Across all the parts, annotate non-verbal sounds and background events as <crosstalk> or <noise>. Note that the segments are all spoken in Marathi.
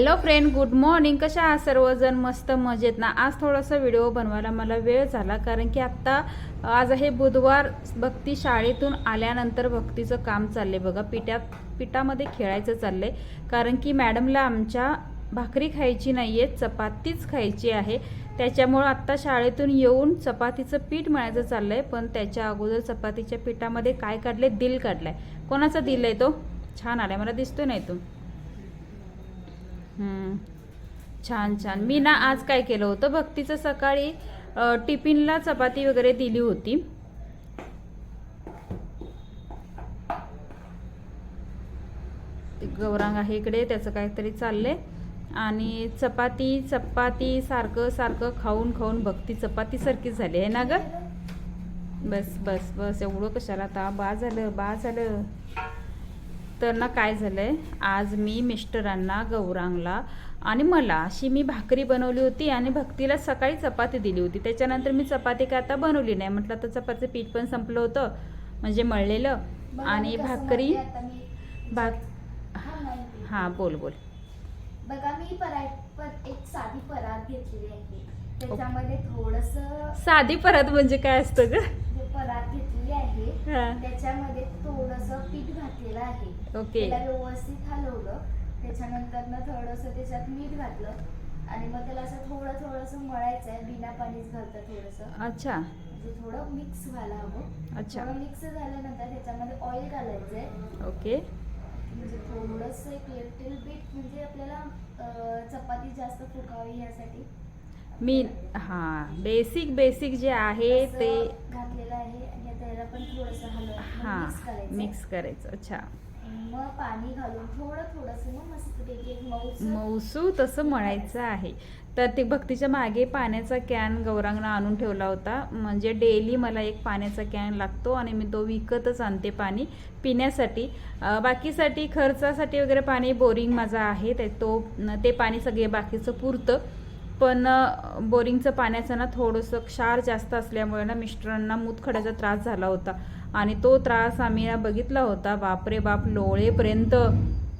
हॅलो फ्रेंड गुड मॉर्निंग कशा आहात सर्वजण? मस्त मजेत ना? आज थोडासा व्हिडिओ बनवायला मला वेळ झाला कारण की आत्ता आज आहे बुधवार भक्ती शाळेतून आल्यानंतर भक्तीचं काम चाललंय बघा. पिठ्यात पिठामध्ये खेळायचं चाललंय कारण की मॅडमला आमच्या भाकरी खायची नाही आहे चपातीच खायची आहे. त्याच्यामुळं आत्ता शाळेतून येऊन चपातीचं पीठ मळायचं चाललंय पण त्याच्या अगोदर चपातीच्या पिठामध्ये काय काढले दिल काढलाय. कोणाचा दिल आहे तो? छान आलाय. मला दिसतोय नाही तो छान छान. मी ना आज काय केलं होतं भक्तीचं सकाळी टिफिनला चपाती वगैरे दिली होती. गौरांग आहे इकडे त्याचं काहीतरी चाललंय. आणि चपाती चपाती सारखं सारखं खाऊन खाऊन भक्ती चपाती सारखी झाली. आहे ना ग? बस बस बस. एवढं कशाला आता? बा झालं बा झालं. तर ना काय झालंय? आज मी मिस्टरांना गौरांगला आणि मला अशी मी भाकरी बनवली होती आणि भक्तीला सकाळी चपाती दिली होती. त्याच्यानंतर मी चपाती काय आता बनवली नाही. म्हटलं तर चपातीचं पीठ पण संपलं होतं म्हणजे मळलेलं आणि भाकरी आता भाक हा, बोल बोल. बघा मी परात एक साधी परात घेतलेली आहे त्याच्यामध्ये थोडस साधी परत म्हणजे काय असतं ग? परात घेतलेली आहे. हा. त्याच्यामध्ये थोडस पीठ घातलेलं आहे. ओके. त्याला व्यवस्थित हलवलं. त्याच्यानंतर ना थोडस त्याच्यात मीठ घातलं. आणि मग त्याला असं थोडं थोडस मळायचं आहे बिना पाणीच घालतं थोडस. अच्छा. म्हणजे थोडं मिक्स व्हायला हवं अच्छा. थोडं मिक्स झाल्यानंतर त्याच्यामध्ये ऑइल घालायचंय. ओके. म्हणजे थोडस एक लिटिल बिट म्हणजे आपल्याला अं, चपाती जास्त फुकावी यासाठी. मी हां बेसिक बेसिक जे आहे ते घातलेलं आहे. आणि आता याला पण थोडस हलवायचं मिक्स हां करायचं. मिक्स करायचं. अच्छा. मग पाणी घालून थोडं थोडस मग मस्तपैकी एक मऊच मौसू तसं म्हणायचं आहे. तर ते भक्तीच्या मागे पाण्याचा कॅन गौरांगनं आणून ठेवला होता. म्हणजे डेली मला एक पाण्याचा कॅन लागतो आणि मी तो विकतच आणते पाणी पिण्यासाठी. बाकीसाठी खर्चासाठी वगैरे पाणी बोरिंग माझा आहे. ते तो ते पाणी सगळे बाकीचं पुरतं. पण बोरिंगचं पाण्याचं ना थोडंसं क्षार जास्त असल्यामुळे ना मिस्टरांना मूतखड्याचा त्रास झाला होता. आणि तो त्रास आम्ही बघितला होता. बापरे बाप लोळेपर्यंत.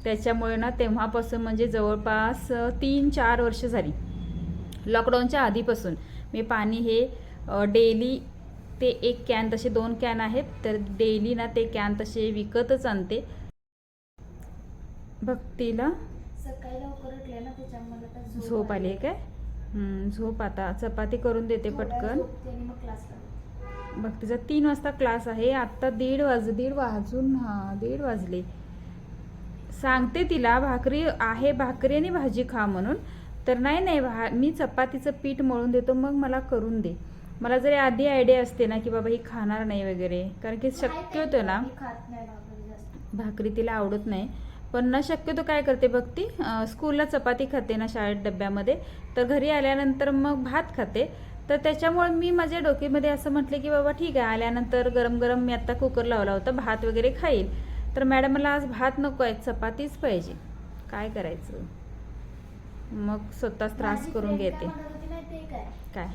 त्याच्यामुळे ना तेव्हापासून म्हणजे जवळपास तीन चार वर्ष झाली. लॉकडाऊनच्या आधीपासून. मी पाणी हे डेली ते एक कॅन तसे दोन कॅन आहेत. तर डेली ना ते कॅन तसे विकतच आणते. भक्तीला? सकाळी लवकर उठले ना त्याच्यामुळे आता झोप आली. आहे काय? झोप आता. चपाती करून देते पटकन. क्लासला भक्तीचा तीन वाजता क्लास आहे. आत्ता दीड वाज दीड वाजून हा दीड वाजले. सांगते तिला भाकरी आहे भाकरी आणि भाजी खा म्हणून. तर नाही नाही भा मी चपातीचं पीठ मळून देतो मग मला करून दे. मला जरी आधी आयडिया असते ना की बाबा ही खाणार नाही वगैरे. कारण की ना. नाही भाकरी जास्त. भाकरी तिला आवडत नाही. पण ना शक्यतो काय करते भक्ती स्कूलला चपाती खाते ना शाळेत डब्यामध्ये. तर घरी आल्यानंतर मग भात खाते. तर त्याच्यामुळे मी माझ्या डोक्यामध्ये असं म्हटले की बाबा ठीक आहे आल्यानंतर गरम गरम मी आता कुकर लावला होता भात वगैरे खाईल. तर मॅडम मला आज भात नको आहे चपातीच पाहिजे. काय करायचं? मग स्वतःच त्रास करून घेते. काय?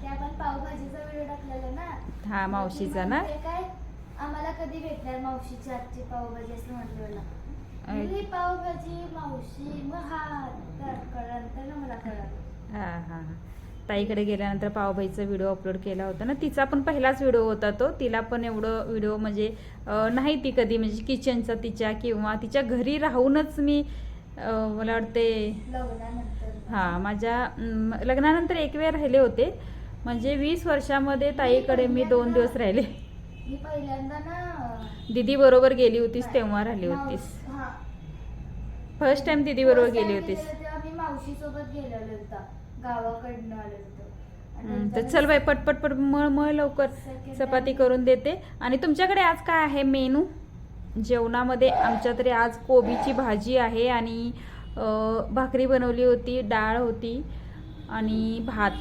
हा मावशीचा ना? आम्हाला कधी भेटणार मावशीची आजची पावभाजी असं म्हटलं. ही पावभाजी मावशी मग हा ना मला कळलं हा हा. ताईकडे गेल्यानंतर पावभाईचा व्हिडिओ अपलोड केला होता ना तिचा पण पहिलाच व्हिडिओ होता तो. तिला पण एवढं व्हिडिओ म्हणजे नाही ती कधी म्हणजे किचनचा तिच्या किंवा तिच्या घरी राहूनच मी मला वाटते लग्नानंतर हां माझ्या लग्नानंतर एक वेळ राहिले होते. म्हणजे वीस वर्षामध्ये ताईकडे मी दोन दिवस राहिले. मी पहिल्यांदा ना दिदी बरोबर गेली होतीस तेव्हा राहिली होतीस. हा. फर्स्ट टाइम दिदी बरोबर गेली होतीस. गेलेलो तेव्हा मी मावशी सोबत गेलेलो होता गावाकडनं आलो होतो. आणि तर चल बाई पटपट पट मळ मळ लवकर. चपाती. करून देते. आणि तुमच्याकडे आज काय आहे मेनू? जेवणामध्ये आमच्या तरी आज कोबीची भाजी आहे आणि अं, भाकरी बनवली होती डाळ होती आणि भात.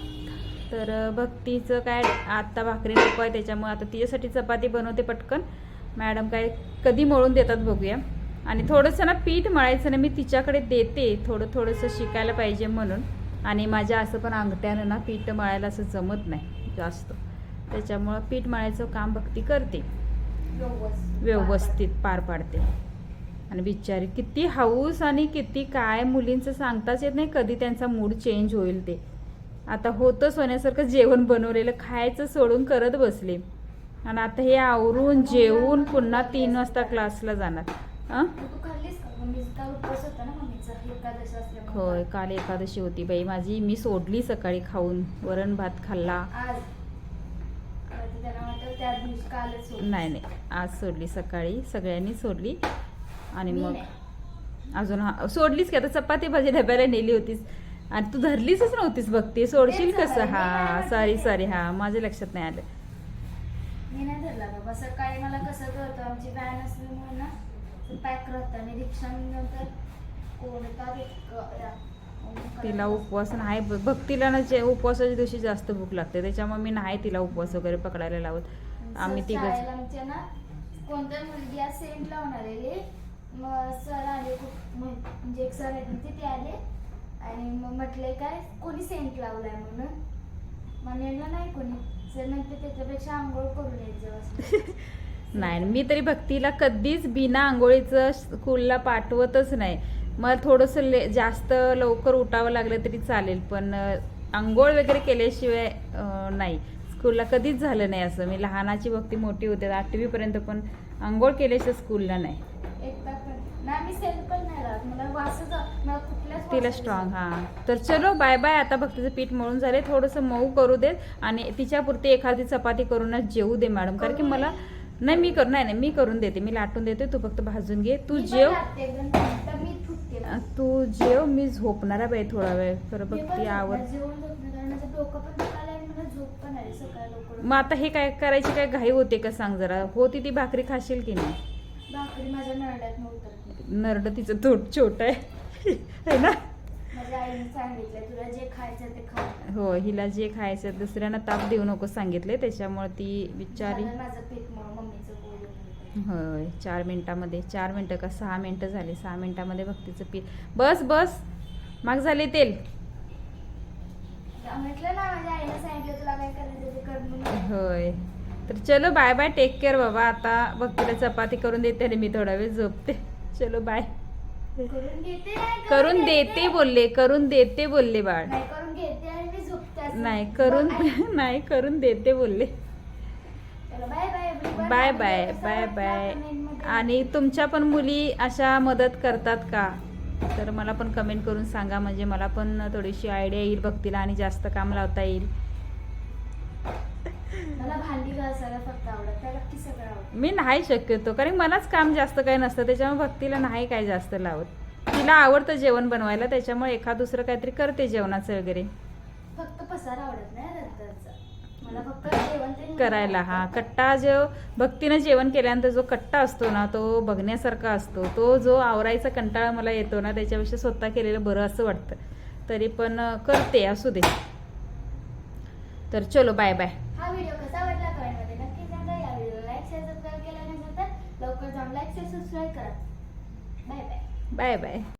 तर अं, भक्तीचं काय आत्ता भाकरी नको आहे त्याच्यामुळे आता तिच्यासाठी चपाती बनवते पटकन. मॅडम काय कधी मळून देतात बघूया. आणि थोडंसं ना पीठ मळायचं ना मी तिच्याकडे देते. थोडं थोडंसं शिकायला पाहिजे म्हणून. आणि माझ्या असं पण अंगठ्यानं ना पीठ मळायला असं जमत नाही जास्त. त्याच्यामुळं पीठ मळायचं काम भक्ती करते. व्यवस्थित व्यवस्थित पार पाडते. आणि बिचारी किती हाऊस आणि किती काय मुलींचं सांगताच येत नाही कधी त्यांचा मूड चेंज होईल ते. आता होतं सोन्यासारखं जेवण बनवलेलं खायचं सोडून करत बसले. आणि आता हे आवरून जेवून पुन्हा तीन वाजता क्लासला जाणार. होय काल एकादशी होती बाई माझी. मी सोडली सकाळी खाऊन वरण भात खाल्ला. नाही नाही. आज सोडली सकाळी. सगळ्यांनी सोडली. आणि मग. अजून हा सोडलीच की आता चपाती भाजी डब्याला नेली होतीस. आणि तू धरलीच नव्हतीस बघते सोडशील कसं? हा सॉरी. सॉरी हा माझ्या लक्षात नाही आलं. मी नाही धरला बाबा. सकाळी मला कसं कळतं? आमची व्हॅन असल्यामुळे ना पॅक राहतं आणि रिक्षानंतर कोण येतात एक- या. मग तिला उपवास नाही भक्तीला ना जे उपवासाच्या दिवशी जास्त भूक लागते त्याच्यामुळे मी नाही तिला उपवास वगैरे पकडायला लावत. आम्ही तिघच. आमच्या ना कोणत्या मुलगी सेंट लावून आलेली मग सर आले खूप म्हणजे एक सर आहेत ना ते आले. आणि मग म्हटले काय कोणी सेंट लावलाय म्हणून? म्हणलं नाही कोणी. सर म्हणते त्याच्यापेक्षा आंघोळ करून जाऊ <laughs> नाही मी तरी भक्तीला कधीच बिना आंघोळीचं स्कूलला पाठवतच नाही. मला थोडंसं ले जास्त लवकर उठावं लागलं तरी चालेल पण आंघोळ वगैरे केल्याशिवाय नाही. स्कूलला कधीच झालं नाही असं. मी लहानाची भक्ती मोठी होते आठवीपर्यंत पण आंघोळ केल्याशिवाय स्कूलला नाही. तिला स्ट्रॉंग हा. तर चलो बाय बाय आता भक्तीचं पीठ मळून झाले थोडंसं मऊ करू देत आणि तिच्यापुरती एखादी चपाती करूनच जेवू दे मॅडम कारण की मला नाही मी कर नाही नाही मी करून देते. मी लाटून देते. तू फक्त भाजून घे. तू जेव. तू जेव. मी झोपणार आहे बाई थोडा वेळ. खरं आली सकाळी लवकर. मग आता हे काय करायची काय घाई होते का सांग जरा. होती ती भाकरी खाशील की नाही? नरड तिचं थोट छोट आहे. है ना? ते हो हिला जे खायचं दुसऱ्यांना ताप देऊ नको सांगितले त्याच्यामुळे ती बिचारी झालं माझं पीठ मग मम्मीचं बोलून होय चार मिनिटामध्ये चार मिनटं का सहा मिनटं झाली सहा मिनिटामध्ये भक्तीचं पीठ. बस बस माग झाले तेल. होय. तर चलो बाय बाय टेक केअर बाबा. आता भक्तीला चपाती करून देते आणि मी थोडा वेळ झोपते. चलो बाय करून देते बोलले करून देते बोलले बाळ. नाही करून. <laughs> नाही करून देते बोलले. Bye bye. Bye bye? आणि तुमच्या पण मुली अशा मदत करतात का? तर मला पण कमेंट करून सांगा. म्हणजे मला पण थोडीशी आयडिया येईल भक्तीला आणि जास्त काम लावता येईल. मी नाही शक्यतो. कारण मलाच काम जास्त काही नसतं. त्याच्यामुळे भक्तीला नाही काय जास्त लावत. तिला आवडतं जेवण बनवायला. त्याच्यामुळे एखाद दुसरं काहीतरी करते जेवणाचं वगैरे. फक्त पसार आवडत नाही नंतरचा मला फक्त जेवण ते करायला हा. कट्टा जो भक्तीनं जेवण केल्यानंतर जो कट्टा असतो ना तो बघण्यासारखा असतो. तो जो आवरायचा कंटाळा मला येतो ना त्याच्यापेक्षा स्वतः केलेलं बरं असं वाटतं. तरी पण करते असू दे. तर चलो बाय बाय हा व्हिडिओ कसा वाटला कमेंटमध्ये नक्की सांगा. या व्हिडिओला लाईक शेअर सबस्क्राईब केला नसेल तर लवकर जाऊन लाईक शेअर सबस्क्राईब करा. Bye bye bye bye